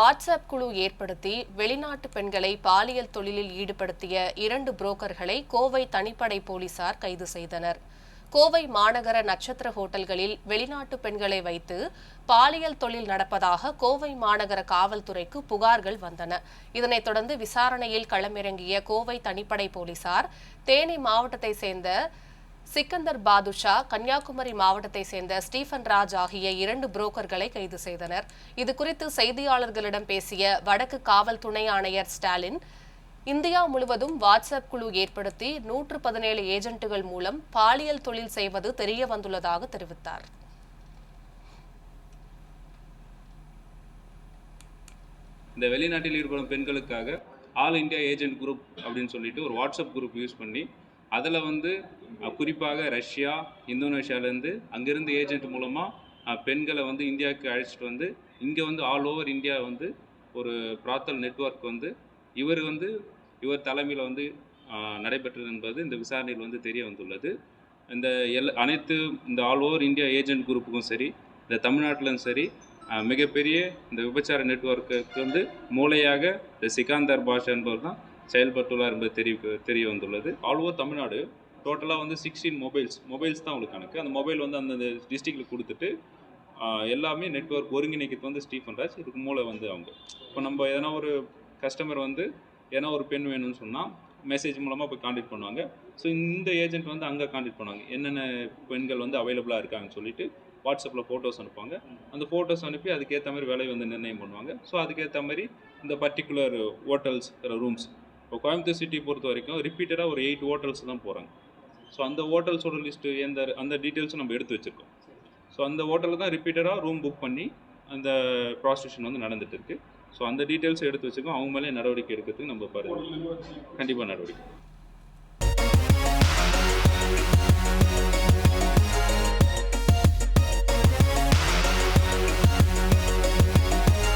WhatsApp குழு ஏற்படுத்தி வெளிநாட்டு பெண்களை பாலியல் தொழிலில் ஈடுபடுத்திய இரண்டு புரோக்கர்களை கோவை தனிப்படை போலீசார் கைது செய்தனர். கோவை மாநகர நட்சத்திர ஹோட்டல்களில் வெளிநாட்டு பெண்களை வைத்து பாலியல் தொழில் நடப்பதாக கோவை மாநகர காவல்துறைக்கு புகார்கள் வந்தன. இதனைத் தொடர்ந்து விசாரணையில் களமிறங்கிய கோவை தனிப்படை போலீசார் தேனி மாவட்டத்தை சேர்ந்த சிக்கந்தர் பாதுஷா கன்னியாகுமரி மாவட்டத்தை சேர்ந்த ஸ்டீஃபன் ராஜ் ஆகிய இரண்டு புரோக்கர்களை கைது செய்தனர். இதுகுறித்து செய்தியாளர்களிடம் பேசிய வடக்கு காவல் துணை ஆணையர் ஸ்டாலின் இந்தியா முழுவதும் வாட்ஸ்அப் குழு ஏற்படுத்தி நூற்று பதினேழு ஏஜென்ட்டுகள் மூலம் பாலியல் தொழில் செய்வது தெரிய வந்துள்ளதாக தெரிவித்தார். இந்த வெளிநாட்டில் ஈடுபடும் பெண்களுக்காக ஆல் இந்தியா ஏஜென்ட் குரூப் அப்படின்னு சொல்லிட்டு ஒரு வாட்ஸ்அப் குரூப் யூஸ் பண்ணி அதில் வந்து குறிப்பாக ரஷ்யா இந்தோனேஷியாவிலேருந்து அங்கேருந்து ஏஜென்ட் மூலமாக பெண்களை வந்து இந்தியாவுக்கு அழைச்சிட்டு வந்து இங்கே வந்து ஆல் ஓவர் இந்தியா வந்து ஒரு பிராத்தல் நெட்வொர்க் வந்து இவர் வந்து இவர் தலைமையில் வந்து நடைபெற்றது என்பது இந்த விசாரணையில் வந்து தெரிய வந்துள்ளது. இந்த எல் அனைத்து இந்த ஆல் ஓவர் இந்தியா ஏஜென்ட் குரூப்புக்கும் சரி இந்த தமிழ்நாட்டிலும் சரி மிகப்பெரிய இந்த விபச்சார நெட்வொர்க்குக்கு வந்து மூளையாக இந்த சிகாந்தர் பாஷா என்பவர் தான் செயல்பட்டுள்ளார் என்பது தெரிய தெரிய வந்துள்ளது. ஆல் ஓவர் தமிழ்நாடு டோட்டலாக வந்து சிக்ஸ்டீன் மொபைல்ஸ் மொபைல்ஸ் தான் உங்களுக்கு கணக்கு. அந்த மொபைல் வந்து அந்தந்த டிஸ்ட்ரிக்டில் கொடுத்துட்டு எல்லாமே நெட்வொர்க் ஒருங்கிணைக்கிறது வந்து ஸ்டீஃபன் ராஜ் இதுக்கு மூளை வந்து அவங்க. இப்போ நம்ம எதனா ஒரு கஸ்டமர் வந்து எதனா ஒரு பெண் வேணும்னு சொன்னால் மெசேஜ் மூலமாக போய் காண்டாக்ட் பண்ணுவாங்க. ஸோ இந்த ஏஜென்ட் வந்து அங்கே காண்டாக்ட் பண்ணுவாங்க. என்னென்ன பெண்கள் வந்து அவைலபிளாக இருக்காங்கன்னு சொல்லிட்டு வாட்ஸ்அப்பில் ஃபோட்டோஸ் அனுப்புவாங்க. அந்த ஃபோட்டோஸ் அனுப்பி அதுக்கேற்ற மாதிரி விலை வந்து நிர்ணயம் பண்ணுவாங்க. ஸோ அதுக்கேற்ற மாதிரி இந்த பர்டிகுலர் ஹோட்டல்ஸ் ரூம்ஸ் இப்போ கோயம்புத்தூர் சிட்டி பொறுத்த வரைக்கும் ரிப்பீட்டடாக ஒரு எயிட் ஹோட்டல்ஸ் தான் போகிறாங்க ஸோ அந்த ஹோட்டல்ஸோட லிஸ்ட்டு எந்த அந்த டீட்டெயில்ஸும் நம்ம எடுத்து வச்சுருக்கோம். ஸோ அந்த ஹோட்டலில் தான் ரிப்பீட்டடாக ரூம் புக் பண்ணி அந்த ப்ராஸ்டியூஷன் வந்து நடந்துட்டு இருக்கு. ஸோ அந்த டீட்டெயில்ஸ் எடுத்து வச்சுக்கோம் அவங்க மேலே நடவடிக்கை எடுக்கிறதுக்கு நம்ம பாரு கண்டிப்பாக நடவடிக்கை.